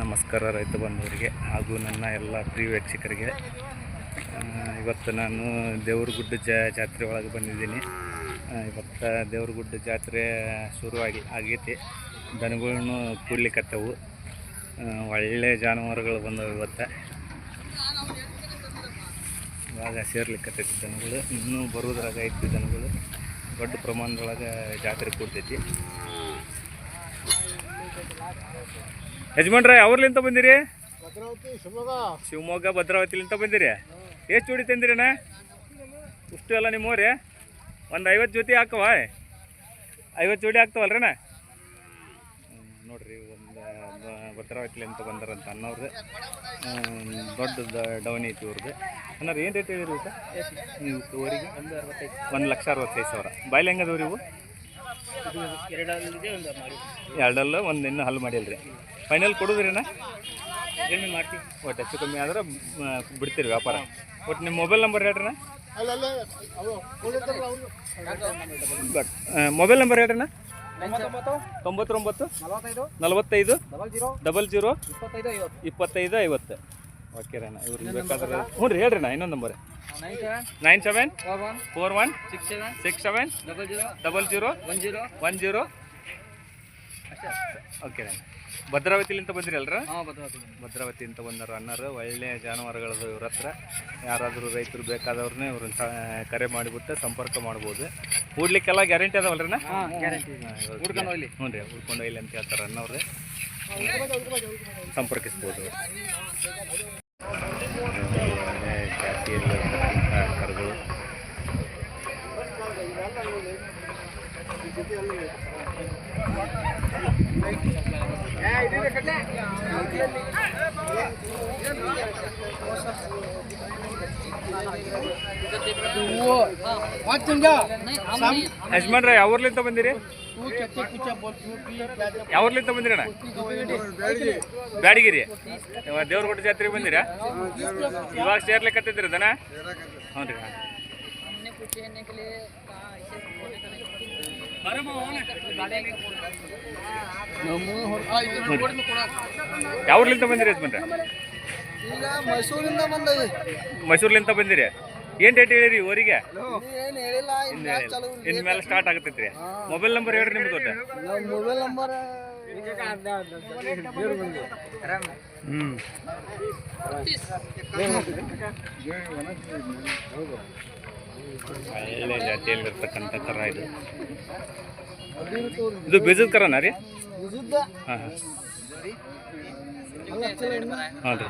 ನಮಸ್ಕಾರ ರೈತ ಬಂಧುವರಿಗೆ ಹಾಗೂ ನನ್ನ ಎಲ್ಲ ಪ್ರಿಯ ವೀಕ್ಷಕರಿಗೆ. ಇವತ್ತು ನಾನು ದೇವ್ರಗುಡ್ಡ ಜಾತ್ರೆ ಒಳಗೆ ಬಂದಿದ್ದೀನಿ. ಇವತ್ತು ದೇವ್ರಗುಡ್ಡ ಜಾತ್ರೆ ಶುರುವಾಗಿ ಆಗೈತಿ. ದನಗಳನ್ನು ಕೂಡ್ಲಿಕ್ಕತ್ತವು ಒಳ್ಳೆ ಜಾನುವಾರುಗಳು ಬಂದವು ಇವತ್ತು. ಇವಾಗ ಸೇರ್ಲಿಕ್ಕತ್ತೈತಿ ದನಗಳು. ಇನ್ನೂ ಬರೋದ್ರಾಗ ಐತಿ ದನಗಳು. ದೊಡ್ಡ ಪ್ರಮಾಣದೊಳಗೆ ಜಾತ್ರೆ ಕೂಡ್ತೈತಿ. ಯಜಮಾನ್ರ ಅವ್ರಲಿಂತ ಬಂದಿರಿ? ಭದ್ರಾವತಿ ಶಿವಮೊಗ್ಗ. ಭದ್ರಾವತಿಲಿಂತ ಬಂದಿರಿ? ಎಷ್ಟು ಜೋಡಿ ತಂದಿರಣ್ಣ ಇಷ್ಟು ಎಲ್ಲ ನಿಮ್ಮವ್ರಿ ಒಂದು ಐವತ್ತು ಜೊತೆ ಹಾಕವ? ಐವತ್ತು ಜೋಡಿ ರೀ ಅಣ್ಣ ನೋಡ್ರಿ ಒಂದು ಭದ್ರಾವತಿಲಿಂತ ಬಂದಾರಂತ ಅನ್ನೋರ್ದು. ದೊಡ್ಡ ಡೌನ್ ಐತಿ ಇವ್ರದ್ದು ಅನ್ನೋರು ಏನು ರೇಟ್ ಹೇಳಿರಿ ಊಟ? ಒಂದು ಅರವತ್ತೈದು ಒಂದು ಲಕ್ಷ ಅರವತ್ತೈದು ಸಾವಿರ. ಬಾಯ್ಲಿ ಹೆಂಗದವ್ರಿ ಇವು? ಎರಡಲ್ಲ ಒಂದು ಇನ್ನೂ ಹಲ್ಲು ಮಾಡಿಲ್ರಿ. ಫೈನಲ್ ಕೊಡೋದ್ರಿನ? ಏನು ಮಾಡ್ತೀವಿ ಒಟ್ಟು ಹೆಚ್ಚು ಕಮ್ಮಿ ಆದ್ರೆ ಬಿಡ್ತೀರಿ ವ್ಯಾಪಾರ. ಒಟ್ಟು ನಿಮ್ಮ ಮೊಬೈಲ್ ನಂಬರ್ ಹೇಳ್ರಣ್ಣ ಬಟ್ ಮೊಬೈಲ್ ನಂಬರ್ ಹೇಳ್ರಣ್ಣ ತೊಂಬತ್ತೊಂಬತ್ತು ನಲವತ್ತೈದು ಡಬಲ್ ಜೀರೋ ಇಪ್ಪತ್ತೈದು ಐವತ್ತು. ಓಕೆ ರಣ್ಣ ಇವ್ರಿಗೆ ಬೇಕಾದ್ರೆ ಹ್ಞೂ ರೀ ಹೇಳ್ರಿ ಇನ್ನೊಂದು number nine seven four one six seven six seven double zero double zero one zero one zero okay ರಣ್ಣ ಭದ್ರಾವತಿಲಿಂತ ಬಂದ್ರಿ ಅಲ್ರ? ಹಾಂ ಭದ್ರಾವತಿ ಭದ್ರಾವತಿ ಅಂತ ಬಂದರು ಅಣ್ಣರು ಒಳ್ಳೆ ಜಾನುವಾರುಗಳದು ಇವ್ರ ಹತ್ರ. ಯಾರಾದರೂ ರೈತರು ಬೇಕಾದವ್ರನ್ನೇ ಇವ್ರನ್ನ ಕರೆ ಮಾಡಿಬಿಟ್ಟು ಸಂಪರ್ಕ ಮಾಡ್ಬೋದು. ಕೂಡ್ಲಿಕ್ಕೆಲ್ಲ ಗ್ಯಾರಂಟಿ ಅದಾವಲ್ರಿ ಹಾಂ ಗ್ಯಾರಂಟಿ. ಹುಡ್ಕೊಂಡು ಹೋಗ್ಲಿ. ಹ್ಞೂ ರೀ ಉಳ್ಕೊಂಡು ಒಯ್ಲಿ ಅಂತ ಹೇಳ್ತಾರೆ ಅಣ್ಣವ್ರೆ ಸಂಪರ್ಕಿಸ್ಬೋದು ಜಾತಿಯಲ್ಲಿರ್ತಕ್ಕಂಥ ಕರುಗಳು ಯಜಮಾನ್ರೆ ಯಾವ್ರಲಿಂತ ಬಂದಿರಿ? ಯಾವ್ರಲಿಂತ ಬಂದಿರಿ ಅಣ್ಣ? ಬ್ಯಾಡಗಿರಿ. ದೇವ್ರಗುಡ್ಡ ಜಾತ್ರೆಗೆ ಬಂದಿರಾ? ಇವಾಗ ಸೇರ್ಲಿಕ್ಕತ್ತಿದ್ರಿ ದನ? ಹ್ಞೂ ರೀ. ಯಾವ್ರಲಿಂತ ಬಂದಿರಿ ಯಜಮಾನ್ರೆ? ಮೈಸೂರಿಂದ ಬಂದವಿ. ಮೈಸೂರ್ಲಿಂತ ಬಂದಿರಿ. ಏನು ಡೇಟ್ ಹೇಳಿರಿ ಊರಿಗೆ? ಏನು ಹೇಳಿಲ್ಲ ಇನ್ನು ಇನ್ಮೇಲೆ ಸ್ಟಾರ್ಟ್ ಆಗತ್ತೈತ್ರಿ. ಮೊಬೈಲ್ ನಂಬರ್ ಹೇಳ್ರಿ ನಿಮ್ದು ದೊಡ್ಡ ನಮ್ಮ ಮೊಬೈಲ್ ನಂಬರ್ ಹ್ಞೂ ಒಳ್ಳೆ ಜಾತಿಯಲ್ಲಿರ್ತಕ್ಕಂಥ ಕರ ಇದು. ಇದು ಬೀಜದ ಕರನಾ ರೀ? ಹಾಂ ಹಾಂ. ಹಾಂ ರೀ.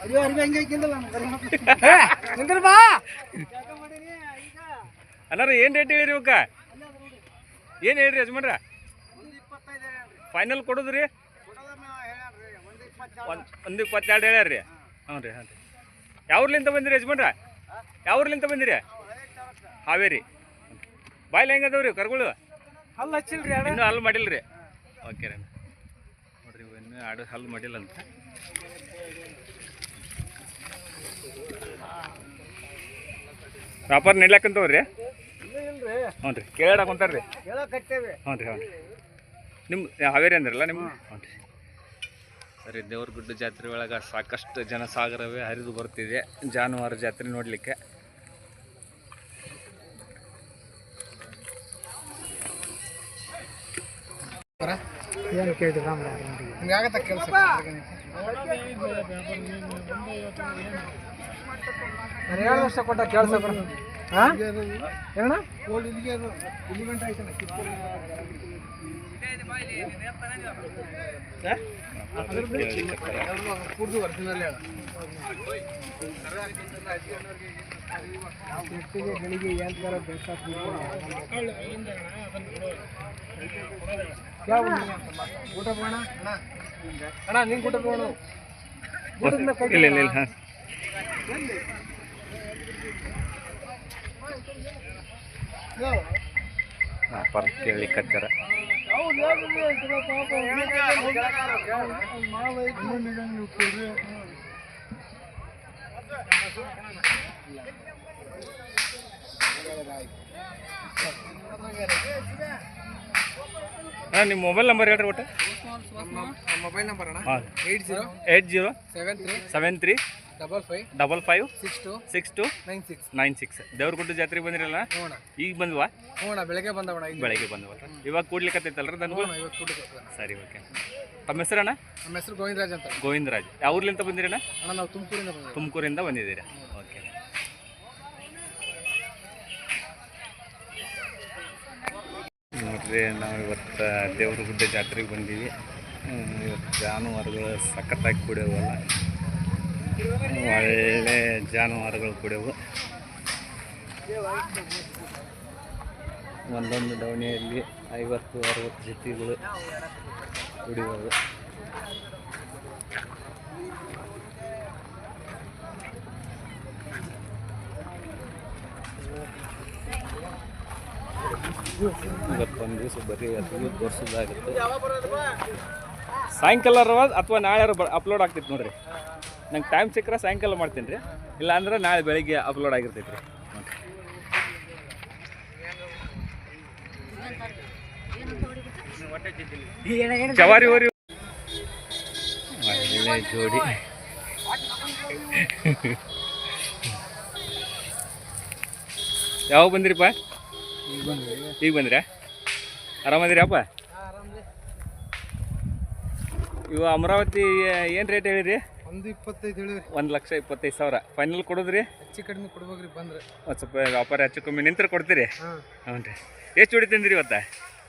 ಅಯ್ಯೋ ಅರ್ಬಿ ಹಂಗೆ ಹಾಕಿಂದಲ್ಲ ನಿಂದ್ರ ಬಾ. ಅನ್ನಾರ ಏನು ರೇಟ್ ಹೇಳಿರಿ ಇವಕ್ಕ? ಏನು ಹೇಳ್ರಿ ಯಜಮಾನ್ರ? ಫೈನಲ್ ಕೊಡೋದ್ರಿ? ಒಂದು ಒಂದು ಇಪ್ಪತ್ತೆರಡು ಹೇಳ್ಯಾರ ರೀ ಹ್ಞೂ ರೀ ಹ್ಞೂ ರೀ. ಯಾವ್ರಲಿಂತ ಬಂದಿರಿ ಯಜಮಾನ್ರ? ಯಾವ್ರಲಿಂತ ಬಂದಿರಿ? ಹಾವೇರಿ. ಬಾಯ್ಲಿ ಹೆಂಗದವ್ರಿ ಕರ್ಗಳು? ಅಲ್ಲ ಹಚ್ಚಿಲ್ರಿ ಇನ್ನೂ ಹಲ್ಲು ಮಾಡಿಲ್ಲ ರೀ ಓಕೆ ರೀ ನೋಡ್ರಿ ಇನ್ನೂ ಆಡು ಹಲ್ಲು ಮಾಡಿಲ್ಲ ಅಂತ ವ್ಯಾಪಾರ ನಡ್ಲಾಕಂತವ್ರಿ ಹ್ಞೂ ರೀ. ಕೇಳಾಡಕ್ ಕುಂತಾರ್ರಿ. ಹೇಳಕತ್ತೇವೆ ಹ್ಞೂ ರೀ ಹ್ಞೂ ರೀ. ನಿಮ್ಮ ಹಾವೇರಿ ಅಂದ್ರಲ್ಲ ನಿಮ್ಮ ಹ್ಞೂ. ರೀ. ಸರಿ ದೇವ್ರಗುಡ್ಡ ಜಾತ್ರೆ ಒಳಗೆ ಸಾಕಷ್ಟು ಜನಸಾಗರವೇ ಹರಿದು ಬರ್ತಿದೆ. ಜಾನುವಾರು ಜಾತ್ರೆ ನೋಡಲಿಕ್ಕೆ. ಏನು ಕೇಳಿದ್ರಿ ಹಿಂಗಾಗತ್ತ ಕೆಲಸ? ಎರಡು ವರ್ಷ ಕೊಟ್ಟ ಕೆಲಸ ಹಾಂ ಏನಣ್ಣ ಇಲ್ಲಿ ಗಂಟೆ ಆಯ್ತಣ್ಣ ಕುಡ್ದು ಒರಿಜಿನಲ್ ಹೇಳ ವ್ಯಕ್ತಿಗೆ ಬೆಳಿಗ್ಗೆ ಏನು? ಥರ ಬೇಕಾಗ್ತದೆ ಯಾವ ಊಟ ಅಣ್ಣ ಅಣ್ಣ ನಿಂಗೆ ಊಟ ಇಲ್ಲ ಇಲ್ಲ ಹಾಂ. ವ್ಯಾಪಾರ ಕೇಳಲಿಕ್ಕತ್ತಾರ ಹಾಂ ನಿಮ್ಮ ಮೊಬೈಲ್ ನಂಬರ್ ಹೇಳ್ರಿ ಒಟ್ಟು ಮೊಬೈಲ್ ನಂಬರ್ ಅಣ್ಣ eight zero eight zero seven three seven three double five double five six two six two nine six nine six Devaragudda ಜಾತ್ರೆಗೆ ಬಂದಿರಲ್ಲ? ನೋಡೋಣ. ಈಗ ಬಂದ್ವಾ? ಹ್ಞೂ ಬೆಳಗ್ಗೆ ಬಂದವಣ ಈಗ. ಬೆಳಗ್ಗೆ ಬಂದವಲ್ಲ ಇವಾಗ ಕೂಡ್ಲಿಕ್ಕತ್ತೈತಲ್ರ ದನಗಳು? ಅಣ್ಣ ಇವತ್ತು ಕೂಡಿ ಸರಿ ಓಕೆ ತಮ್ಮ ಹೆಸರಣ್ಣ ನಮ್ಮ ಹೆಸರು ಗೋವಿಂದರಾಜ್ ಅಂತ. ಗೋವಿಂದರಾಜ್. ಯಾವ ಊರ್ಲಿಂದ ಬಂದಿರಣ್ಣ ಅಣ್ಣ? ನಾವು ತುಮಕೂರಿಂದ ಬಂದಿದ್ದೀವಿ. ತುಮಕೂರಿಂದ ಬಂದಿದ್ದೀರಾ? ಓಕೆ ನೋಡ್ರಿ ನಾವು ಇವತ್ತು ದೇವ್ರ ಗುಡ್ಡ ಜಾತ್ರೆಗೆ ಬಂದೀವಿ. ಇವತ್ತು ಜಾನುವಾರುಗಳು ಸಖತ್ತಾಗಿ ಕುಡಿಯವಲ್ಲ. ಒಳ್ಳೆ ಜಾನುವಾರುಗಳು ಕುಡಿಯವು ಒಂದೊಂದು ದವಣಿಯಲ್ಲಿ ಐವತ್ತು, ಅರವತ್ತು ಜೊತೆಗಳು ಕುಡಿಯೋದು. ಇವತ್ತೊಂದು ದಿವಸ ಬರೀ ಅದು ತೋರಿಸೋದಾಗುತ್ತೆ ಸಾಯಂಕಾಲ ಅಥವಾ ನಾಳೆ ಅಪ್ಲೋಡ್ ಆಗ್ತಿತ್ತು ನೋಡ್ರಿ. ನಂಗೆ ಟೈಮ್ ಸಿಕ್ಕರೆ ಸಾಯಂಕಾಲ ಮಾಡ್ತೀನಿ ರೀ. ಇಲ್ಲಾಂದ್ರೆ ನಾಳೆ ಬೆಳಿಗ್ಗೆ ಅಪ್ಲೋಡ್ ಆಗಿರ್ತೈತೆ ರೀ. ಜೋಡಿ. ಯಾವಾಗ ಬಂದಿರಿಪ್ಪ? ಈಗ ಬಂದ್ರಾ? ಆರಾಮದಿರಪ್ಪ? ಇವ ಅಮರಾವತಿ ಏನು ರೇಟ್ ಹೇಳಿರಿ ಒಂದು ಇಪ್ಪತ್ತೈದು ಒಂದು ಲಕ್ಷ ಇಪ್ಪತ್ತೈದು ಸಾವಿರ. ಫೈನಲ್ ಕೊಡೋದ್ರಿ? ಹೆಚ್ಚು ಕಡಿಮೆ ಕೊಡ್ಬೇಕ್ರಿ ಬಂದ್ರೆ. ಒಂದು ಸ್ವಲ್ಪ ವ್ಯಾಪಾರ ಹೆಚ್ಚು ಕಮ್ಮಿ ನಿಂತ್ರೆ ಕೊಡ್ತೀರಿ? ಹ್ಞೂ ರೀ. ಎಷ್ಟು ಜೋಡಿ ತಂದಿರಿ ಇವತ್ತ?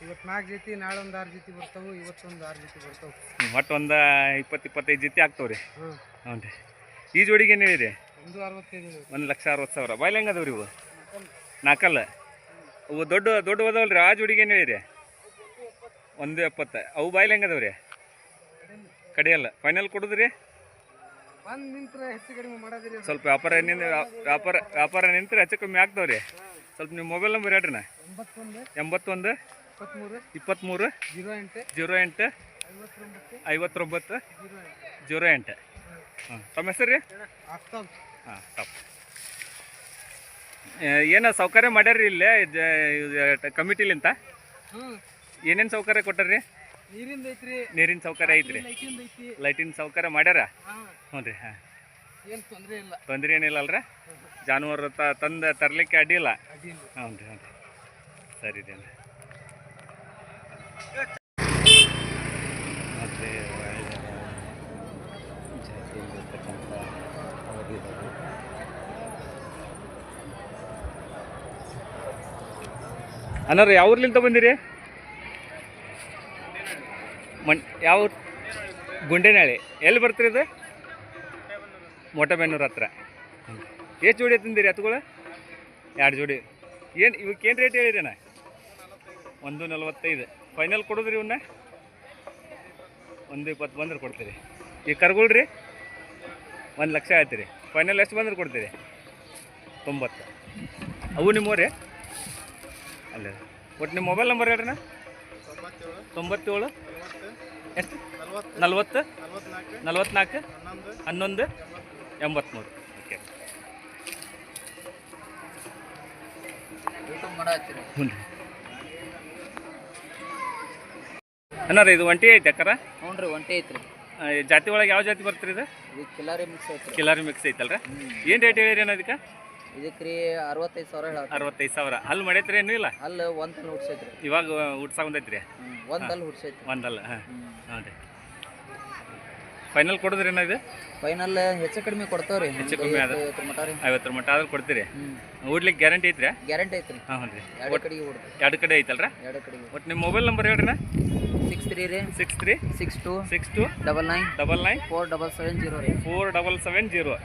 ಇವತ್ತು ನಾಲ್ಕು ಜೊತೆ ನಾಳೆ ಒಂದು ಆರು ಜೊತೆ ಬರ್ತಾವೆ ಇವತ್ತೊಂದು ಆರು ಜೊತೆ ಬರ್ತಾವೆ. ಒಟ್ಟು ಒಂದು ಇಪ್ಪತ್ತು ಇಪ್ಪತ್ತೈದು ಜೊತೆ ಆಗ್ತಾವೆ ರೀ. ಹಾಂ. ಹ್ಞೂ ರೀ. ಈ ಜೋಡಿಗೆ ಏನು ಹೇಳಿರಿ ಒಂದು ಅರವತ್ತೈದು ಒಂದು ಲಕ್ಷ ಅರವತ್ತು ಸಾವಿರ. ಬಾಯ್ಲ್ ಹೆಂಗೆ ಅದಾವ್ರಿ ಇವು? ನಾಲ್ಕಲ್ಲ ಅವು ದೊಡ್ಡ ದೊಡ್ಡ ಅದಾವಲ್ಲ ರೀ ಆ ಜೋಡಿಗೆ ಏನು ಹೇಳಿರಿ ಒಂದು ಎಪ್ಪತ್ತು. ಅವು ಬಾಯ್ಲ್ ಹೆಂಗೆ ಅದಾವ್ರಿ ಕಡಿಯಲ್ಲ. ಫೈನಲ್ ಕೊಡೋದ್ರಿ? ಬಂದು ನಿಂತ್ರೆ ಹೆಚ್ಚು ಕಡಿಮೆ ಮಾಡೋದಿರಿ ಸ್ವಲ್ಪ ವ್ಯಾಪಾರ ವ್ಯಾಪಾರ ವ್ಯಾಪಾರ ನಿಂತ್ರೆ ಹೆಚ್ಚು ಕಮ್ಮಿ ಆಗ್ತಾವ್ರಿ. ಸ್ವಲ್ಪ ನಿಮ್ಮ ಮೊಬೈಲ್ ನಂಬರ್ ಹೇಳ್ರಿ ನಾ. ಎಂಬತ್ತೊಂದು ಎಂಬತ್ತೊಂದು ಇಪ್ಪತ್ತ್ಮೂರು ಇಪ್ಪತ್ತ್ಮೂರು ಜೀರೋ ಎಂಟು ಜೀರೋ ಎಂಟು ಐವತ್ತೊಂಬತ್ತು ಐವತ್ತೊಂಬತ್ತು ಜೀರೋ ಎಂಟು. ಹಾಂ ತಮ್ಮ ಹೆಸರು ರೀ? ಆಗ್ತಾವೆ ಹಾಂ ತಪ್ಪ. ಏನೋ ಸೌಕರ್ಯ ಮಾಡ್ಯಾರ್ರಿ ಇಲ್ಲೇ ಕಮಿಟಿಲಿಂತ? ಏನೇನು ಸೌಕರ್ಯ ಕೊಟ್ಟಾರ್ರಿ? ನೀರಿಂದ ಐತ್ರಿ. ನೀರಿನ ಸೌಕರ್ಯ ಐತ್ರಿ. ಲೈಟಿಂದ ಐತಿ. ಲೈಟಿನ ಸೌಕರ್ಯ ಮಾಡ್ಯಾರ? ಹ್ಞೂ ರೀ ಹಾಂ. ಏನು ತೊಂದರೆ ಇಲ್ಲ. ತೊಂದರೆ ಏನಿಲ್ಲ ಅಲ್ರ? ಜಾನುವಾರು ತಂದ ತಂದು ತರಲಿಕ್ಕೆ ಅಡ್ಡಿಲ್ಲ ಹ್ಞೂ ರೀ ಹ್ಞೂ ರೀ. ಸರಿ ರೀ ಮತ್ತೆ ಜಾತಿಯಲ್ಲಿರ್ತಕ್ಕಂಥ ಅನ್ನಾರ ಯಾವ ಊರ್ಲಿಂದ ಬಂದಿರಿ? ಮಣ್ ಯಾವ ಗುಂಡೇನಳ್ಳಿ ಎಲ್ಲಿ ಬರ್ತೀರಿ ಇದು? ಮೊಟ್ಟಬೆನ್ನೂರು ಹತ್ರ. ಎಷ್ಟು ಜೋಡಿ ತಂದಿರಿ ಅತ್ಗಳು ಎರಡು ಜೋಡಿ. ಏನು ಇವಕ್ಕೆ ಏನು ರೇಟ್ ಹೇಳಿರೇನ ಒಂದು ನಲ್ವತ್ತೈದು. ಫೈನಲ್ ಕೊಡೋದ್ರಿ ಇವನ್ನ ಒಂದು ಇಪ್ಪತ್ತು ಬಂದ್ರೆ ಕೊಡ್ತೀರಿ. ಈ ಕರ್ಗಳು ರೀ? ಒಂದು ಲಕ್ಷ ಆಯ್ತು ರೀ ಫೈನಲ್ ಎಷ್ಟು ಬಂದ್ರೆ ಕೊಡ್ತೀರಿ? ತೊಂಬತ್ತು. ಅವು ನಿಮ್ಮವ್ರಿ ಅಲ್ಲ. ಒಟ್ಟು ನಿಮ್ಮ ಮೊಬೈಲ್ ನಂಬರ್ ಹೇಳ್ರಿ ತೊಂಬತ್ತೇಳು. ಎಷ್ಟು ನಲ್ವತ್ತು? ನಲ್ವತ್ನಾಲ್ಕು? ಹನ್ನೊಂದು? ಎಂಬತ್ತ್ಮೂರು ಓಕೆ ಅನ್ನಾರ ಇದು ಒಂಟಿ ಐತೆ ಅಕ್ಕರ? ಹ್ಞೂ ರೀ ಒಂಟಿ ಐತ್ರಿ. ಜಾತಿ ಒಳಗೆ ಯಾವ ಜಾತಿ ಬರ್ತೀರಿ ಇದು? ಇದು ಕಿಲಾರಿ ಮಿಕ್ಸ್ ಐತೆ ಕಿಲಾರಿ ಮಿಕ್ಸ್ ಐತಲ್ರ? ಏನು ರೇಟ್ ಹೇಳಿರಿ ಅಣ್ಣ ಅದಕ್ಕೆ ಇದಕ್ಕೆ ರೀ ಅರವತ್ತೈದು ಸಾವಿರ ಹೇಳ ಅರವತ್ತೈದು ಸಾವಿರ. ಅಲ್ಲಿ ಮಾಡೈತ್ರಿ ಏನು ಇಲ್ಲ? ಅಲ್ಲಿ ಒಂದು ಹಲ್ ಹುಡ್ಸೈತ್ರಿ. ಇವಾಗ ಹುಡ್ಸಾ ಬಂದೈತ್ರಿ? ಒಂದು ಹಲ್ ಹುಡ್ಸೈತ್ರಿ. ಒಂದಲ್ಲ ಹಾಂ. ಹಾಂ ರೀ. ಫೈನಲ್ ಕೊಡೋದ್ರಿ ಇದು? ಫೈನಲ್ ಹೆಚ್ಚು ಕಡಿಮೆ ಕೊಡ್ತಾವ್ರಿ. ಹೆಚ್ಚು ಕಮ್ಮಿ ಆದ- ಐವತ್ತು ಮಟ ರೀ. ಐವತ್ತರ ಮಟ್ಟ ಆದ್ರೆ ಕೊಡ್ತೀರಿ? ಹ್ಞೂ ಗ್ಯಾರಂಟಿ ಐತ್ರಿ? ಗ್ಯಾರಂಟಿ ಐತ್ರಿ. ಹಾಂ ಹ್ಞೂ ರೀ. ಎರಡು ಕಡೆಗೆ ಎರಡು ಕಡೆ ಐತಲ್ರ? ಎರಡು ಕಡೆಗೆ ಒಟ್ಟು ನಿಮ್ಮ ಮೊಬೈಲ್ ನಂಬರ್ ಹೇಳ್ರಿ ಸಿಕ್ಸ್ ತ್ರೀ ರೀ. Six three? Six two six two double nine double nine four double seven zero ರೀ. Four double seven zero.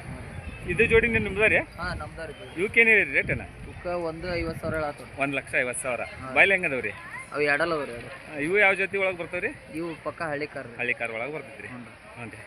ಇದು ಜೋಡಿ ನಿಮ್ದು ರೀ ಹಾಂ ನಮ್ದು ರೀ ಇವಕ್ಕೇನು ಹೇಳಿರಿ ರೇಟೇನ ಇವಕ್ಕೆ ಒಂದು ಐವತ್ತು ಸಾವಿರ ಹೇಳತ್ತವ್ರಿ ಒಂದು ಲಕ್ಷ ಐವತ್ತು ಸಾವಿರ. ಬಾಯ್ಲಿ ಹೆಂಗದವ ರೀ ಅವು ಎರಡಲ್ಲ ಅವ ರೀ ಎರಡು ಇವು ಯಾವ ಜೊತೆ ಒಳಗೆ ಬರ್ತಾವ್ರಿ? ರೀ ಇವು ಪಕ್ಕ ಹಳ್ಳಿ ಕಾರ್ ರೀ. ಹಳ್ಳಿ ಕಾರ್ ಒಳಗೆ ಬರ್ತೈತೆ ರೀ ಹ್ಞೂ ರೀ. ಹ್ಞೂ ರೀ.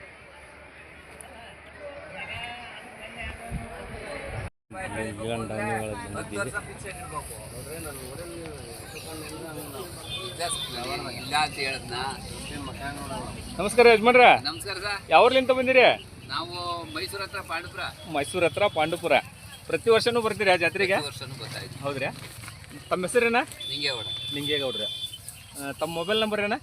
ನಮಸ್ಕಾರ ಯಜಮಾನ್ರ. ನಮಸ್ಕಾರ ಸರ್. ಯಾವ್ರಲಿಂತ ಬಂದಿರಿ? ನಾವು ಮೈಸೂರು ಹತ್ರ ಪಾಂಡುಪುರ. ಮೈಸೂರು ಹತ್ರ ಪಾಂಡುಪುರ. ಪ್ರತಿ ವರ್ಷನೂ ಬರ್ತೀರಾ ಜಾತ್ರೆಗೆ? ವರ್ಷನೂ ಗೊತ್ತಾಯ್ತು ಹೌದ್ರಾ? ತಮ್ಮ ಹೆಸರೇನ? ನಿಂಗೆ ಓಡ ನಿಂಗೇಗೌಡ್ರ ತಮ್ಮ ಮೊಬೈಲ್ ನಂಬರ್ ಏನ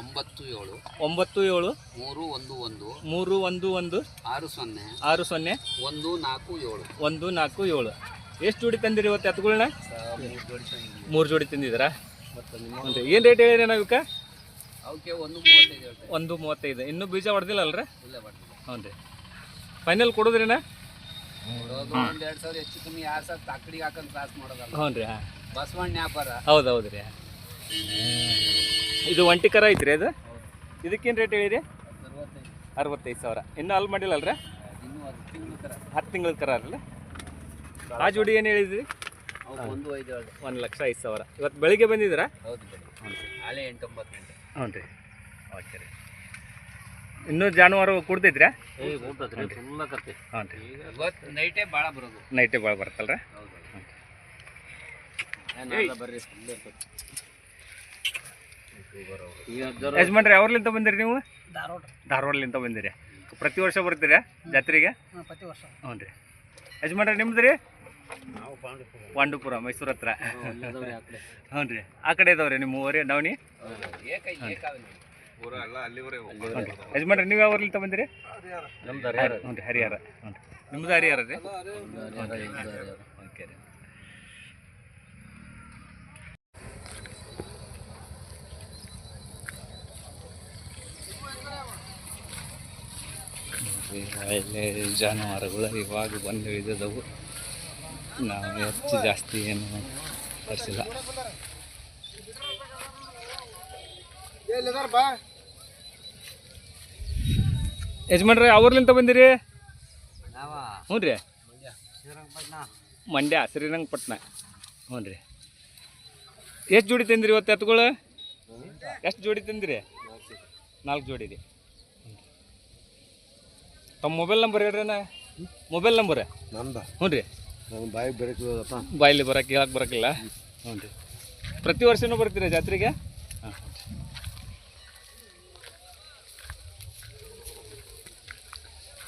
ಒಂಬತ್ತು ಏಳು. ಒಂಬತ್ತು ಏಳು. ಮೂರು ಒಂದು ಒಂದು. ಮೂರು ಒಂದು ಒಂದು. ಆರು ಸೊನ್ನೆ. ಆರು ಸೊನ್ನೆ. ಒಂದು ನಾಲ್ಕು ಏಳು. ಒಂದು ನಾಲ್ಕು ಏಳು. ಎಷ್ಟು ಜೋಡಿ ತಂದಿರಿ ಇವತ್ತು ಎತ್ತುಗಳನ್ನ ಮೂರು ಜೋಡಿ ತಂದಿದ್ದೀರಾ? ಏನು ರೇಟ್ ಹೇಳಿರಿ ನಾವು ಇವಕ್ಕೆ? ಅವಕ್ಕೆ ಒಂದು ಮೂವತ್ತೈದು ಒಂದು ಮೂವತ್ತೈದು. ಇನ್ನೂ ಬೀಜ ಹೊಡೆದಿಲ್ಲ ಅಲ್ರಿ? ಇಲ್ಲ ಹ್ಞೂ ರೀ. ಫೈನಲ್ ಕೊಡೋದ್ರಿನ? ಕೊಡೋದು ಒಂದು ಎರಡು ಸಾವಿರ ಹೆಚ್ಚು ಕಮ್ಮಿ ಯಾರು ಸಾವಿರ ತಾಕಡಿಗೆ ಹಾಕೊಂಡು ಮಾಡೋದಲ್ಲ. ಹ್ಞೂ ರೀ ಹಾಂ. ಬಸವಣ್ಣ ವ್ಯಾಪಾರ. ಹೌದು ಹೌದು ರೀ ಇದು ಒಂಟಿ ಕರ ಐತ್ರಿ ಅದು? ಇದಕ್ಕೇನು ರೇಟ್ ಹೇಳಿರಿ? ಅರವತ್ತೈದು. ಸಾವಿರ. ಇನ್ನೂ ಅಲ್ಲಿ ಮಾಡಿಲ್ಲ ಅಲ್ರಿ ಇನ್ನೂ ಅದು ತಿಂಗಳು ಹತ್ತು ತಿಂಗಳ ಕರ ಅಲ್ಲ ಆ ಜೋಡಿ ಏನು ಹೇಳಿದ್ರಿ? ಒಂದು ಐದು ಒಂದು ಲಕ್ಷ ಐದು ಸಾವಿರ. ಇವತ್ತು ಬೆಳಿಗ್ಗೆ ಬಂದಿದ್ದೀರಾ? ಹೌದು ಹಾಳೆ ಎಂಟೊಂಬತ್ತು ಗಂಟೆ. ಹ್ಞೂ ರೀ. ಓಕೆ ರೀ. ಇನ್ನೂ ಜಾನುವಾರು ಕೊಡ್ತೈತ್ರಾ ಏ ಊಟದ್ರಿ ಫುಲ್ಲ ಕತ್ತೆ. ಹ್ಞೂ ರೀ. ನೈಟೇ ಭಾಳ ಬರೋದು. ನೈಟೇ ಭಾಳ ಯಜಮಾನ್ರಿ ಅವ್ರಲಿಂತ ಬಂದಿರಿ ನೀವು? ಧಾರವಾಡ. ಧಾರವಾಡಲಿಂತ ಬಂದಿರಿ. ಪ್ರತಿ ವರ್ಷ ಬರ್ತೀರಾ ಜಾತ್ರೆಗೆ? ಪ್ರತಿ ವರ್ಷ. ಹ್ಞೂ ರೀ. ಯಜಮಾನ್ರಿ ನಿಮ್ದು ರೀ ಪಾಂಡುಪುರ. ಮೈಸೂರ್ ಹತ್ರ. ಹ್ಞೂ ರೀ. ಆ ಕಡೆ ಇದಾವ್ರಿ ನಿಮ್ಮ ಊರಿ ನವನಿ ಯಜಮಾನ್ರಿ ನೀವು ಯಾವ ಊರ್ಲಿಂದ ಬಂದಿರಿ ನಮ್ದು ಹ್ಞೂ ರೀ ಹರಿಹರ. ಹ್ಞೂ ರೀ ನಿಮ್ದು ಹರಿಹರ. ರೀ ಓಕೆ ರೀ. ಜಾನುವಾರುಗಳು ಇವಾಗ ಬಂದು ಇದ್ದವು ನಾವು ಹೆಚ್ಚು ಜಾಸ್ತಿ ಏನು ತರಿಸಿಲ್ಲ ಬಾ ಯಜಮಾನ್ರಿ ಅವ್ರಲಿಂದ ಬಂದಿರಿ? ನಾವ? ಹ್ಞೂ ರೀ ಮಂಡ್ಯ ಶ್ರೀರಂಗಪಟ್ಟಣ ಹ್ಞೂ ರೀ ಎಷ್ಟು ಜೋಡಿ ತಂದಿರಿ ಇವತ್ತು ಎತ್ತುಗಳು ಎಷ್ಟು ಜೋಡಿ ತಂದಿರಿ? ನಾಲ್ಕು ಜೋಡಿ ರೀ. ತಮ್ಮ ಮೊಬೈಲ್ ನಂಬರ್ ಹೇಳ್ರಿ ಮೊಬೈಲ್ ನಂಬರ್? ನಮ್ದು ಹ್ಞೂ ರೀ ನಮ್ಮ ಬಾಯಿಗೆ ಬರಕ್ಕಿಲ್ಲಪ್ಪ ಬಾಯಲ್ಲಿ ಬರಕ್ಕೆ ಹೇಳಕ್ಕೆ ಬರೋಕ್ಕಿಲ್ಲ ಹ್ಞೂ ರೀ ಪ್ರತಿ ವರ್ಷನೂ ಬರ್ತೀರಾ ಜಾತ್ರೆಗೆ ಹಾಂ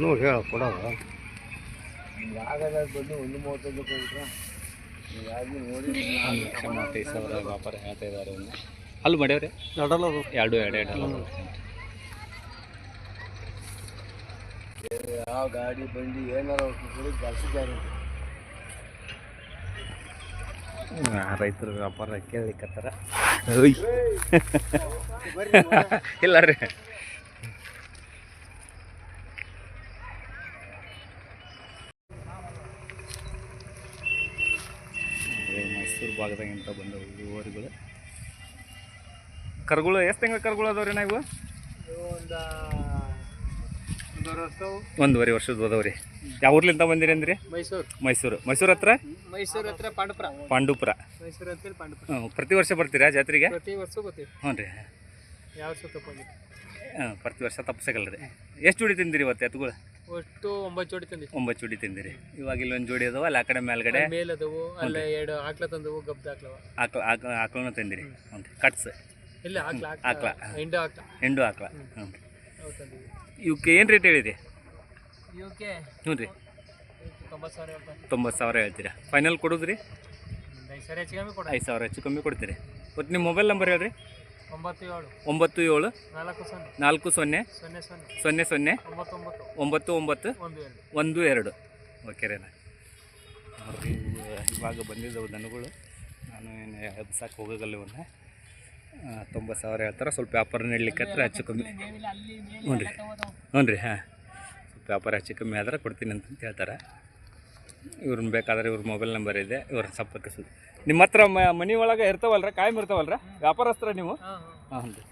ನೋಡಿ ಹೇಳ ಕೊಡೋದು? ಮೂವತ್ತೈದು ಸಾವಿರ ವ್ಯಾಪಾರ ಹೇಳ್ತಾ ಇದ್ದಾರೆ ಒಂದು ಅಲ್ಲಿ ಮಾಡ್ಯಾವ್ರಿ? ನಡಲ್ಲ ಎರಡು ಎರಡು ಎರಡು. ಅಲ್ಲ ಯಾವ ಗಾಡಿ ಬಂಡಿ ಏನಾರ ಕೆಲಸ ರೈತರು ವ್ಯಾಪಾರ ಕೇಳಲಿಕ್ಕತ್ತಾರ. ಇಲ್ಲ ರೀ ಅದೇ ಮೈಸೂರು ಭಾಗದಾಗಿಂತ ಬಂದವು ಇವರಿಗಳು ಕರ್ಗಳು ಕರುಗಳು ಎಷ್ಟು ತಿಂಗಳ ಕರ್ಗಳು ಅದಾವ್ರಿ ನಾವು ಒಂದುವರೆ ವರ್ಷದ ಹೋದವ್ರಿ ಯಾವ ಊರ್ಲಿಂದ ಬಂದಿರಿ ಅಂದ್ರಿ? ಮೈಸೂರು. ಮೈಸೂರು. ಮೈಸೂರು ಹತ್ರ? ಮೈಸೂರು ಹತ್ರ ಪಾಂಡುಪುರ. ಪಾಂಡುಪುರ. ಮೈಸೂರು ಹತ್ರ ಪಾಂಡುಪುರ. ಹ್ಞೂ ಪ್ರತಿ ವರ್ಷ ಬರ್ತೀರಾ ಜಾತ್ರೆಗೆ? ಪ್ರತಿ ವರ್ಷ ಬರ್ತೀವಿ. ಹ್ಞೂ ರೀ. ಯಾವ ವರ್ಷ ತಗೊಂಡಿತ್ತು ಹಾಂ ಪ್ರತಿ ವರ್ಷ ತಪ್ಪಿಸಗಲ್ಲ ರೀ ಎಷ್ಟು ಜೋಡಿ ತಿಂದಿರಿ ಇವತ್ತು ಎತ್ತುಗಳು ಒಟ್ಟು ಒಂಬತ್ತು ಜೋಡಿ ತಂದಿತ್ತು ಒಂಬತ್ತು ಜೋಡಿ ತಂದಿರಿ. ಇವಾಗ ಇಲ್ಲೊಂದು ಜೋಡಿ ಅದಾವ ಅಲ್ಲಿ ಆ ಕಡೆ ಮೇಲ್ಗಡೆ? ಮೇಲ್ ಅದಾವು ಅಲ್ಲ ಎರಡು ಆಕ್ಳ ತಂದವು ಗಬ್ದ ಆಕ್ಳವ. ಆಕಳ ಆಕ್ಳ ಆಕಳನ್ನ ತಂದಿರಿ. ಹ್ಞೂ ರೀ ಕಟ್ಸ್ ಇಲ್ಲ ಆಕ್ಳ ಆಕ್ಳ. ಹೆಂಡು ಆಕ್ಳ. ಹೆಂಡು ಆಕಳ. ಹ್ಞೂ ಇವಕ್ಕೆ ಏನು ರೇಟ್ ಹೇಳಿರಿ ಇವಕ್ಕೆ ಹ್ಞೂ ರೀ. ತೊಂಬತ್ತು ಸಾವಿರ ಹೇಳ್ತಾರೆ ತೊಂಬತ್ತು ಸಾವಿರ ಹೇಳ್ತೀರಾ? ಫೈನಲ್ ಕೊಡೋದ್ರಿ? ಒಂದು ಐದು ಸಾವಿರ ಹೆಚ್ಚು ಕಮ್ಮಿ ಕೊಡ ಐದು ಸಾವಿರ ಹೆಚ್ಚು ಕಮ್ಮಿ ಕೊಡ್ತೀರಿ. ಮತ್ತು ನಿಮ್ಮ ಮೊಬೈಲ್ ನಂಬರ್ ಹೇಳ್ರಿ. ಒಂಬತ್ತು ಏಳು. ಒಂಬತ್ತು ಏಳು ನಾಲ್ಕು ಸೊನ್ನೆ. ಸೊನ್ನೆ ಸೊನ್ನೆ. ಒಂಬತ್ತು ಒಂಬತ್ತು. ಒಂದು ಎರಡು. ಓಕೆ ರೀ ನೋಡ್ರಿ ಇವಾಗ ಬಂದಿದ್ದವು ದನಗಳು. ನಾನು ಏನು ಸಾಕು ಹೋಗೋಗಲ್ಲ ಇವನ್ನ. ತೊಂಬತ್ತು ಸಾವಿರ ಹೇಳ್ತಾರೆ. ಸ್ವಲ್ಪ ವ್ಯಾಪಾರ ನೀಡ್ಲಿಕ್ಕೆ ಹತ್ರ ಹೆಚ್ಚು ಕಮ್ಮಿ. ಹ್ಞೂ ರೀ. ಹ್ಞೂ ರೀ ಹಾಂ. ಸ್ವಲ್ಪ ವ್ಯಾಪಾರ ಹೆಚ್ಚು ಕಮ್ಮಿ ಆದ್ರೆ ಕೊಡ್ತೀನಿ ಅಂತ ಹೇಳ್ತಾರೆ. ಇವ್ರನ್ನ ಬೇಕಾದ್ರೆ ಇವ್ರ ಮೊಬೈಲ್ ನಂಬರ್ ಇದೆ. ಇವ್ರನ್ನ ಸಂಪರ್ಕಿಸೋದು ನಿಮ್ಮ ಹತ್ರ ಮನಿ ಒಳಗೆ ಇರ್ತಾವಲ್ರ ಕಾಯಂ ಇರ್ತಾವಲ್ರ? ವ್ಯಾಪಾರಸ್ತ್ರ ನೀವು? ಹಾಂ ರೀ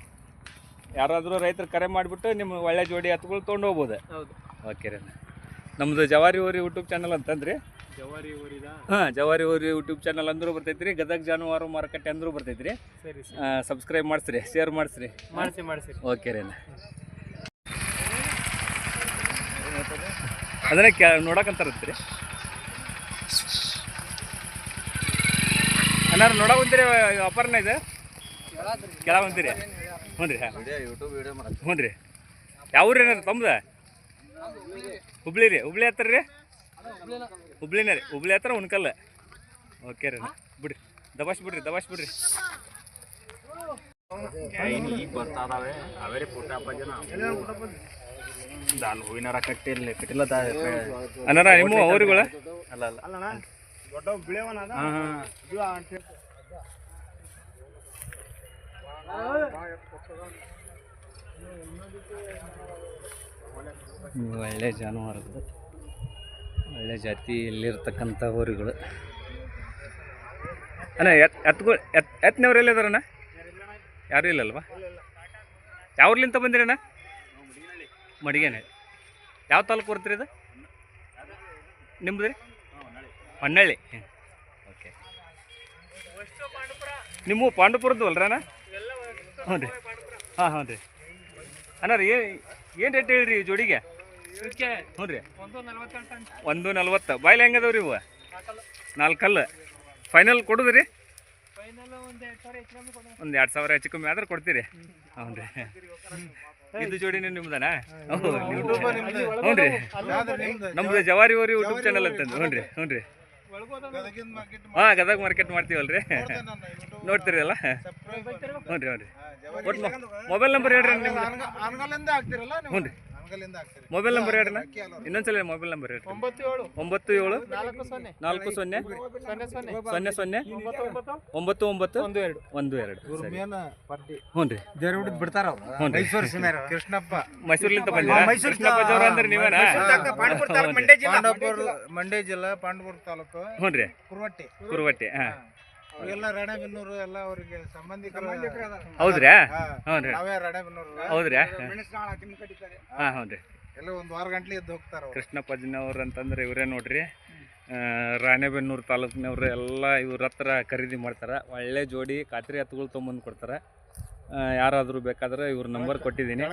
ಯಾರಾದರೂ ರೈತರು ಕರೆ ಮಾಡಿಬಿಟ್ಟು ನಿಮ್ಮ ಒಳ್ಳೆ ಜೋಡಿ ಎತ್ತುಗಳು ತೊಗೊಂಡು ಹೋಗ್ಬೋದು. ಹೌದು. ಓಕೆ ರೀ ನಮ್ಮದು ಜವಾರಿ ಊರಿ ಯೂಟ್ಯೂಬ್ ಚಾನಲ್ ಅಂತಂದ್ರಿ? ಜವಾರಿ ಊರಿದ ಹಾಂ ಜವಾರಿ ಊರಿ ಯೂಟ್ಯೂಬ್ ಚಾನಲ್ ಅಂದ್ರೂ ರೀ ಗದಗ ಜಾನುವಾರು ಮಾರುಕಟ್ಟೆ ಅಂದ್ರೂ ಬರ್ತೈತ್ರಿ. ಸರಿ ಸಬ್ಸ್ಕ್ರೈಬ್ ಮಾಡಿಸ್ರಿ ಶೇರ್ ಮಾಡಿಸ್ರಿ. ಮಾಡಿಸಿ ಮಾಡಿಸಿ. ಓಕೆ ರೀ ಅದನ್ನೇ ಕ್ಯಾ ನೋಡಕ್ಕಂತಾರತ್ರಿ ಅನ್ನಾರ ನೋಡ ಬಂದಿರಿ ಅಪರ್ಣ ಇದೆ? ಕೆಳ ಬಂದಿರಿ? ಹ್ಞೂ ರೀ ಹ್ಞೂ ರೀ ಯಾವ ಊರು ಏನಾರ ತಮ್ದು? ಹುಬ್ಳಿ ರೀ ಹುಬ್ಳಿ ಹತ್ತಿರ ರೀ? ಹುಬ್ಳಿನೇ ರೀ ಹುಬ್ಳಿ ಹತ್ತಿರ ಉಣ್ಕಲ್ಲ ಓಕೆ ರೀ ಬಿಡ್ರಿ ದಬಾಸ್ ಬಿಡ್ರಿ ದಬಾಸ್ ಬಿಡ್ರಿ. ಈಗ ಬರ್ತಾವೆ ಅವರೇ ದಾಲ್ ಹೂವಿನಾರ ಕಟ್ಟಿಲ್ಲ ಕಟ್ಟಿಲ್ಲ ಅನ್ನಾರ ನಿಮ್ಮ ಊರುಗಳ? ಅಲ್ಲ ಅಲ್ಲ. ಒಳ್ಳೆ ಜಾನುವಾರುಗಳು. ಒಳ್ಳೆ ಜಾತಿಯಲ್ಲಿರ್ತಕ್ಕಂಥ ಊರುಗಳು. ಅಣ್ಣ ಎತ್ ಎತ್ಗಳು ಎತ್ ಎತ್ನವ್ರು ಎಲ್ಲಿದಾರಣ್ಣ ಯಾರೂ ಇಲ್ಲಲ್ವಾ? ಯಾವ್ರಲಿಂತ ಬಂದಿರಣ್ಣ ಮಡಿಗೆನೆ. ಯಾವ ತಾಲೂಕು ಬರ್ತೀರಿ ಇದು? ನಿಮ್ದು ರೀ? ಹೊನ್ನಳ್ಳಿ ಓಕೆ. ನಿಮ್ಮ ಪಾಂಡುಪುರದ್ದು ಅಲ್ರಣ್ಣ ಹ್ಞೂ ರೀ ಹಾಂ ಹ್ಞೂ ರೀ ಅಣ್ಣ ರೀ ಏನು ಏನು ರೇಟ್ ಹೇಳಿರಿ ಜೋಡಿಗೆ? ಹ್ಞೂ ರೀ ಒಂದು ನಲ್ವತ್ತು. ಬಾಯ್ಲಿ ಹೆಂಗದವ್ರಿ ಇವು? ನಾಲ್ಕಲ್ಲು ಫೈನಲ್ ಕೊಡುದ್ರಿ? ಫೈನಲ್ ಒಂದು ಎರಡು ಸಾವಿರ ಹೆಚ್ಚು ಕಮ್ಮಿ ಆದ್ರೆ ಕೊಡ್ತೀರಿ. ಹ್ಞೂ ರೀ ಇದು ಜೋಡಿನೇ ನಿಮ್ದನಾ? ಹ್ಞೂ ಹ್ಞೂ ರೀ. ನಮ್ದು? ಜವಾರಿ ಅವ್ರಿ ಯೂಟ್ಯೂಬ್ ಚಾನಲ್ ಅಂತಂದು. ಹ್ಞೂ ರೀ ಹ್ಞೂ ರೀ. ಹಾಂ ಗದಗ ಮಾರ್ಕೆಟ್ ಮಾಡ್ತೀವಲ್ರಿ. ನೋಡ್ತೀರಲ್ಲ? ಹ್ಞೂ ರೀ ಹ್ಞೂ ರೀ ಒಟ್ಟು ಮೊಬೈಲ್ ನಂಬರ್ ಹೇಳ್ರಿ ನಿಮ್ದು ಹ್ಞೂ ರೀ. ಮೊಬೈಲ್ ನಂಬರ್ ಹೇಳ್ರಿ ಇನ್ನೊಂದ್ಸಲ ಮೊಬೈಲ್ ನಂಬರ್ ಹೇಳಿ ಒಂಬತ್ತು ಏಳು. ಒಂಬತ್ತು ಏಳು. ನಾಲ್ಕು ಸೊನ್ನೆ. ನಾಲ್ಕು ಸೊನ್ನೆ. ಸೊನ್ನೆ ಒಂಬತ್ತು ಒಂಬತ್ತು. ಒಂದು ಎರಡು. ಒಂದು ಎರಡು. ಹ್ಞೂ ರೀ. ದೇವ್ರ ಹಿಡಿದು ಬಿಡ್ತಾರ ಮೈಸೂರು ಕೃಷ್ಣಪ್ಪ. ಮೈಸೂರ್ಲಿಂದ ಬಂದಿರಾ? ಕೃಷ್ಣಪ್ಪ ಜೋರ ಅಂದ್ರೆ ನೀವೇನಾ. ಪಾಂಡವಪುರ ಮಂಡ್ಯ ಜಿಲ್ಲಾ. ಪಾಂಡವಪುರ ತಾಲೂಕು. ಹ್ಞೂ ರೀ. ಕುರುವಟ್ಟಿ. ಕುರುವಟ್ಟಿ ಹಾಂ. ಅವೆಲ್ಲ ರಾಣೆಬೆನ್ನೂರು ಎಲ್ಲ ಅವರಿಗೆ ಸಂಬಂಧಿಕರು ಹೌದ್ರಾ ಹ್ಞೂ ರೀ. ನಾವೇ ರಾಣೆಬೆನ್ನೂರು ಹೌದ್ರಾ ಹಾಂ. ಹ್ಞೂ ರೀ. ಎಲ್ಲ ಒಂದು ವಾರ ಗಂಟ್ಲೆ ಎದ್ದು ಹೋಗ್ತಾರ ಅವ್ರು. ಕೃಷ್ಣಪ್ಪಜ್ಜಿನವ್ರು ಅಂತಂದ್ರೆ ಇವರೇ ನೋಡ್ರಿ. ರಾಣೆಬೆನ್ನೂರ್ ತಾಲೂಕಿನವ್ರು ಎಲ್ಲ ಇವ್ರ ಹತ್ರ ಖರೀದಿ ಮಾಡ್ತಾರೆ. ಒಳ್ಳೆ ಜೋಡಿ ಖಾತ್ರಿ ಹತ್ತುಗಳು ತೊಗೊಂಬಂದು ಕೊಡ್ತಾರೆ. ಯಾರಾದರೂ ಬೇಕಾದ್ರೆ ಇವ್ರ ನಂಬರ್ ಕೊಟ್ಟಿದ್ದೀನಿ.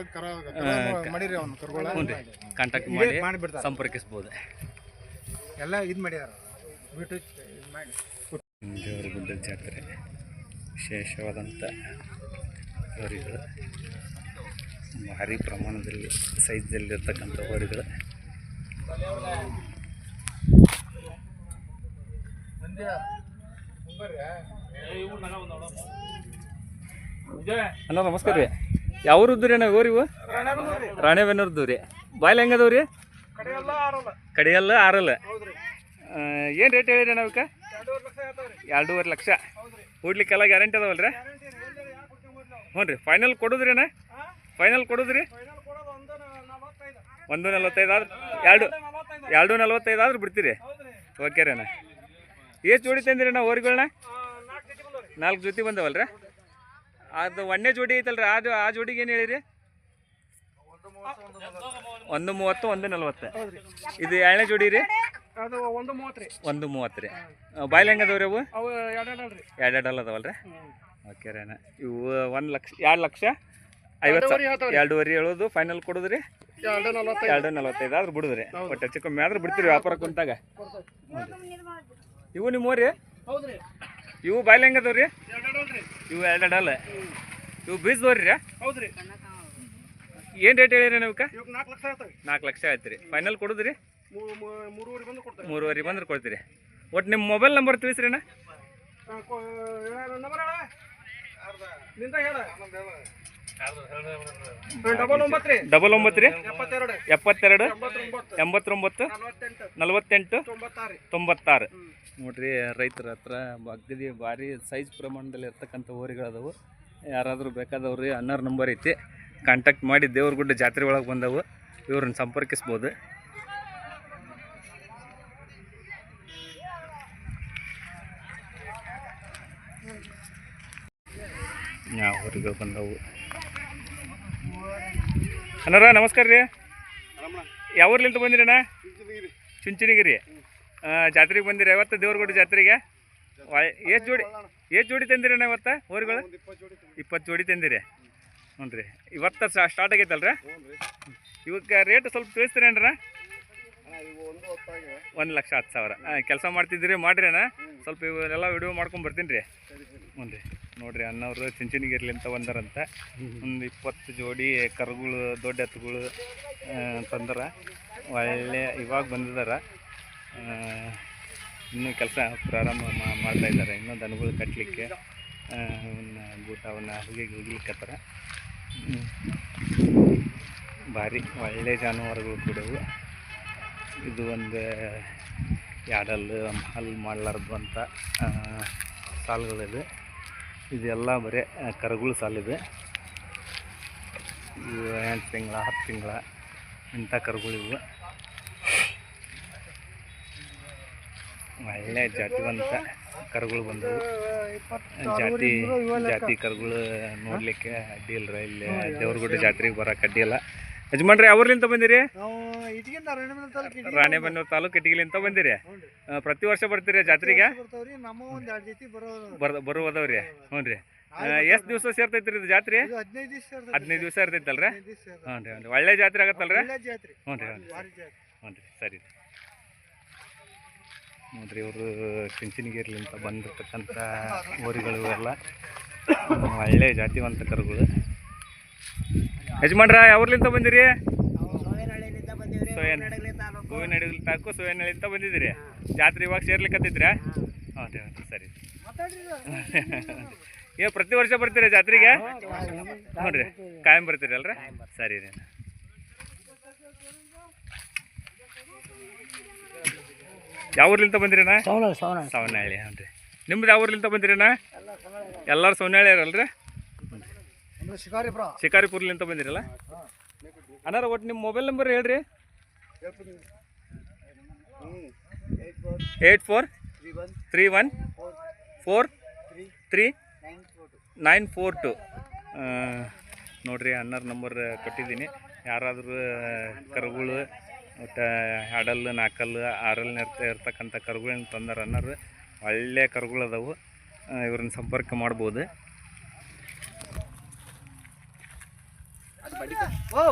ಕಾಂಟ್ಯಾಕ್ಟ್ ಮಾಡಿ ಸಂಪರ್ಕಿಸ್ಬೋದು. ಎಲ್ಲ ಇದು ಮಾಡ್ಯಾರ ಬಿಟ್ಟು ಇದ್ ಮಾಡಿ. ದೇವರ ಗುಡ್ಡದ ಜಾತ್ರೆ. ವಿಶೇಷವಾದಂಥ ಹೋರಿಗಳು. ಭಾರಿ ಪ್ರಮಾಣದಲ್ಲಿ ಸೈಜ್ದಲ್ಲಿರ್ತಕ್ಕಂಥ ಹೋರಿಗಳು. ಅಣ್ಣ, ನಮಸ್ಕಾರ ರೀ. ಯಾವ್ರದ್ದು ರೀ ಅಣ್ಣ ಊರಿವು ರಾಣೆಬೆನ್ನೂರ್ದು ರೀ ಬಾಯ್ಲ್ ಹೆಂಗದವ್ರಿ ಕಡೆಯಲ್ಲ ಆರಲ್ಲ ಏನು ರೇಟ್ ಹೇಳಿರಿ ಅಣ್ಣ ಅವಕ್ಕೆ? ಎರಡೂವರೆ ಲಕ್ಷ ಕೂಡ್ಲಿಕ್ಕೆಲ್ಲ ಗ್ಯಾರಂಟಿ ಅದಾವಲ್ರಿ? ಹ್ಞೂ ರೀ. ಫೈನಲ್ ಕೊಡುದ್ರಿ ಅಣ್ಣ ಫೈನಲ್ ಕೊಡೋದ್ರಿ? ಒಂದು ನಲ್ವತ್ತೈದು. ಆದ್ರೆ ಎರಡು ಎರಡು ನಲ್ವತ್ತೈದು ಆದ್ರೆ ಬಿಡ್ತೀರಿ? ಓಕೆ ರೀ. ಅಣ್ಣ. ಎಷ್ಟು ಜೋಡಿ ತಂದಿರಿ ಅಣ್ಣ ಓರಿಗಳನ್ನ ನಾಲ್ಕು ಜೊತೆ ಬಂದವಲ್ರಿ? ಅದು ಒಂದೇ ಜೋಡಿ ಐತಲ್ರಿ. ಅದು ಆ ಜೋಡಿಗೆ ಏನು ಹೇಳಿರಿ? ಒಂದು ಮೂವತ್ತು ಒಂದು ನಲ್ವತ್ತು. ಇದು ಎರಡನೇ ಜೋಡಿ ರೀ? ಅದು ಒಂದು ಮೂವತ್ತು ರೀ ಒಂದು ಮೂವತ್ತು ರೀ ಬಾಯ್ಲ್ ಹೆಂಗದವ್ರಿ ಅವು? ಅವು ಎರಡು ಎರಡು ಅದಾವಲ್ಲ ಅದಾವಲ್ರಿ ಓಕೆ ರೀ ಅಣ್ಣ. ಇವು ಒಂದು ಲಕ್ಷ ಎರಡು ಲಕ್ಷ ಐವತ್ತು ಸಾವಿರ ಎರಡೂವರೆ ಹೇಳೋದು ಫೈನಲ್ ಕೊಡುದ್ರಿ? ಎರಡು ನಲ್ವತ್ತೈದು. ಎರಡು ನಲವತ್ತೈದು ಆದ್ರೆ ಬಿಡುದ್ರಿ. ಒಟ್ಟು ಹೆಚ್ಚು ಕಮ್ಮಿ ಆದ್ರೆ ಬಿಡ್ತೀರಿ ವ್ಯಾಪಾರ ಕುಂತಾಗ. ಇವು ನಿಮ್ಮ ರೀ ಇವು ಬಾಯ್ಲ್ ಹೆಂಗದವ್ರಿ ಎರಡು ರೀ? ಇವು ಎರಡು ಅಲ್ಲ ಇವು ಬೀಜದವ್ರಿ ರೀ? ಹೌದ್ರಿ. ಏನು ರೇಟ್ ಹೇಳಿರಿ ನಾಲ್ಕು ಲಕ್ಷ ಆಯ್ತು. ರೀ. ಫೈನಲ್ ಕೊಡುದ್ರಿ? ಮೂರುವರೆ ಬಂದ್ರೆ ಕೊಡ್ತೀರಿ. ಒಟ್ಟು ನಿಮ್ಮ ಮೊಬೈಲ್ ನಂಬರ್ ತಿಳಿಸ್ರಿ ಅಣ್ಣ ನಂಬರ್ ಹೇಳ. ನಿಂದ ಹೇಳ. ಡಬಲ್ ಒಂಬತ್ತು ರೀ. ಎಪ್ಪತ್ತೆರಡು. ಎಂಬತ್ತೊಂಬತ್ತು. ನಲ್ವತ್ತೆಂಟು. ತೊಂಬತ್ತಾರು. ತೊಂಬತ್ತಾರು. ನೋಡ್ರಿ ರೈತರ ಹತ್ರ ಅಗದಿ ಭಾರಿ ಸೈಜ್ ಪ್ರಮಾಣದಲ್ಲಿ ಇರ್ತಕ್ಕಂಥ ಊರುಗಳದವು ಯಾರಾದರೂ ಬೇಕಾದವ್ರಿ ಅನ್ನೋರ್ ನಂಬರ್ ಐತಿ. ಕಾಂಟ್ಯಾಕ್ಟ್ ಮಾಡಿ ದೇವ್ರಗುಡ್ಡ ಜಾತ್ರೆ ಒಳಗೆ ಬಂದವು. ಇವ್ರನ್ನ ಸಂಪರ್ಕಿಸ್ಬೋದು. ಯಾವ ಊರುಗಳು ಬಂದವು. ಅಣ್ಣರ ನಮಸ್ಕಾರ ರೀ. ಯಾವ ಬಂದಿರಿ ಅಣ್ಣ? ಚುಂಚನಗಿರಿ. ಜಾತ್ರೆಗೆ ಬಂದಿರಿ. ಇವತ್ತು ದೇವ್ರಗುಡ್ಡ ಜಾತ್ರೆಗೆ? ಎಷ್ಟು ಜೋಡಿ ಎಷ್ಟು ಜೋಡಿ ತಂದಿರಿ ಅಣ್ಣ ಇವತ್ತು ಊರುಗಳು ಇಪ್ಪತ್ತು ಜೋಡಿ ತಂದಿರಿ. ಹ್ಞೂ ರೀ. ಇವತ್ತು ಸ್ಟಾರ್ಟ್ ಆಗೈತಲ್ರಿ? ಇವಕ್ಕೆ ರೇಟ್ ಸ್ವಲ್ಪ ತಿಳಿಸ್ತೀರೇನ್ರ ಒಂದು ಲಕ್ಷ ಹತ್ತು ಸಾವಿರ. ಕೆಲಸ ಮಾಡ್ತಿದ್ದೀರಿ, ಮಾಡಿರಿ ಅಣ್ಣ. ಸ್ವಲ್ಪ ಇವನ್ನೆಲ್ಲ ವಿಡಿಯೋ ಮಾಡ್ಕೊಂಡು ಬರ್ತೀನಿ ರೀ. ಹ್ಞೂ ರೀ. ನೋಡ್ರಿ ಅಣ್ಣವ್ರು ಚಿಂಚನಗಿರ್ಲಿಂತ ಬಂದಾರಂತ. ಒಂದು ಇಪ್ಪತ್ತು ಜೋಡಿ ಕರುಗಳು ದೊಡ್ಡ ಎತ್ತುಗಳು ತಂದಾರ. ಒಳ್ಳೆ ಇವಾಗ ಬಂದಿದ್ದಾರೆ ಇನ್ನೂ ಕೆಲಸ ಪ್ರಾರಂಭ ಮಾಡ್ತಾ ಇದ್ದಾರೆ. ಇನ್ನೂ ದನಗಳು ಕಟ್ಟಲಿಕ್ಕೆ ಅವನ್ನ ಗೂಟ ಅವನ್ನ ಹುಗಿಗೆ ಹುಗಿಲಿಕ್ಕತ್ತಾರ. ಭಾರಿ ಒಳ್ಳೆ ಜಾನುವಾರುಗಳು ಕೂಡ ಇದು ಒಂದು ಯಾಡಲ್ಲು ಹಲ್ಲು ಮಾಡಲಾರ್ದು ಅಂತ ಸಾಲುಗಳಿದೆ ಇದೆಲ್ಲ ಬರೀ ಕರುಗಳು ಸಾಲಿದೆ. ಇವು ಎಂಟು ತಿಂಗಳ, ಹತ್ತು ತಿಂಗಳ ಇಂಥ ಕರುಗಳಿವು ಒಳ್ಳೆ ಜಾತಿವಂತ ಕರುಗಳು ಬಂದವು. ಜಾತಿ ಜಾತಿ ಕರುಗಳು ನೋಡಲಿಕ್ಕೆ ಅಡ್ಡಿ ರೀ ಇಲ್ಲಿ ದೇವ್ರಗುಡ್ಡ ಜಾತ್ರೆಗೆ ಬರೋಕೆ ಅಡ್ಡಿ ಇಲ್ಲ. ಯಜಮಾನ್ರಿ ಅವ್ರಲಿಂತ ಬಂದಿರಿ? ನಾವು ಇಟ್ಗಿಂದ ರಣಬೆನ್ನೂರು ತಾಲೂಕು ಇಟ್ಗಿ ರಾಣೆಬೆನ್ನೂರು ತಾಲೂಕು ಇಟಗಿಲಿಂತ ಬಂದಿರಿ. ಆ, ಪ್ರತಿ ವರ್ಷ ಬರ್ತೀರಿ ಜಾತ್ರೆಗೆ? ಬರ್ತಾವ್ರಿ ನಮ್ಮ ಒಂದ್ ಎರಡ್ ಜೊತೆ ಬರೋದು ಬರ್ ಬರುವುದವ್ರಿ. ಹ್ಞೂ ರೀ. ಎಷ್ಟು ದಿವಸ ಸೇರ್ತೈತ್ರಿ ಇದು ಜಾತ್ರೆ? ಇದು ಹದಿನೈದು ದಿವಸ ಇರ್ತದೆ. ಹದಿನೈದು ದಿವಸ ಇರ್ತೈತಲ್ರಿ ಹದಿನೈದು ದಿವಸ ಇರ್ತದೆ. ಹ್ಞೂ ರೀ ಹ್ಞೂ ರೀ. ಒಳ್ಳೆ ಜಾತ್ರೆ ಆಗತ್ತಲ್ರಿ? ಒಳ್ಳೆ ಜಾತ್ರೆ. ಹ್ಞೂ ರೀ ಹ್ಞೂ ರೀ. ಭಾರಿ ಜಾತ್ರೆ. ಹ್ಞೂ ರೀ ಸರಿ ನೋಡ್ರಿ ಇವರು ಚಿಂಚಿನಗಿರ್ಲಿಂತ ಬಂದಿರ್ತಕ್ಕಂಥ ಊರುಗಳು ಎಲ್ಲ ಒಳ್ಳೆ ಜಾತಿವಂತ ಕರುಗಳು. ಯಜಮಾನ್ರ ಯಾವ್ರಲಿಂತ ಬಂದಿರಿ? ಸೋಯನ್. ಹೂವಿನಹಳ್ಳಿ ತಾಕು ಸೋಯನಹಳ್ಳಿಂತ ಬಂದಿದ್ದೀರಿ. ಜಾತ್ರೆ ಇವಾಗ ಸೇರ್ಲಿಕ್ಕತ್ತಿದ್ರಾ ಹ್ಞೂ ರೀ ಸರಿ. ಏ ಪ್ರತಿ ವರ್ಷ ಬರ್ತೀರಾ ಜಾತ್ರೆಗೆ? ಹ್ಞೂ ರೀ ಕಾಯಂ ಬರ್ತೀರಿ ಅಲ್ರಿ? ಸರಿ ರೀ ಯಾವ ಊರ್ಲಿಂತ ಬಂದಿರಣ್ಣ ಸವನಹಳ್ಳಿ ಹ್ಞೂ ರೀ. ನಿಮ್ದು ಯಾವ ಊರ್ಲಿಂತ ಬಂದಿರಣ್ಣ ಎಲ್ಲರೂ ಸವನಹಳ್ಳಿ ಅಲ್ರಿ ಶಿಕಾರಿಪುರ. ಶಿಕಾರಿಪುರ್ಲಿಂತ ಬಂದಿರಲ್ಲ? ಅನಾರ ಒಟ್ಟು ನಿಮ್ಮ ಮೊಬೈಲ್ ನಂಬರ್ ಹೇಳ್ರಿ. Eight four three one four three nine four two. ನೋಡ್ರಿ ಅಣ್ಣರ ನಂಬರ್ ಕೊಟ್ಟಿದ್ದೀನಿ. ಯಾರಾದರೂ ಕರುಗಳು ಮತ್ತು ಹಡಲ್ ನಾಲ್ಕಲ್ಲು ಆರಲ್ಲಿ ಇರ್ತ ಇರ್ತಕ್ಕಂಥ ಕರುಗಳನ್ನ ತಂದಾರ ಅನ್ನೋರು ಒಳ್ಳೆ ಕರುಗಳು ಅದಾವು ಇವ್ರನ್ನ ಸಂಪರ್ಕ ಮಾಡ್ಬೋದು. ಅದು ಬಡಿ ಓ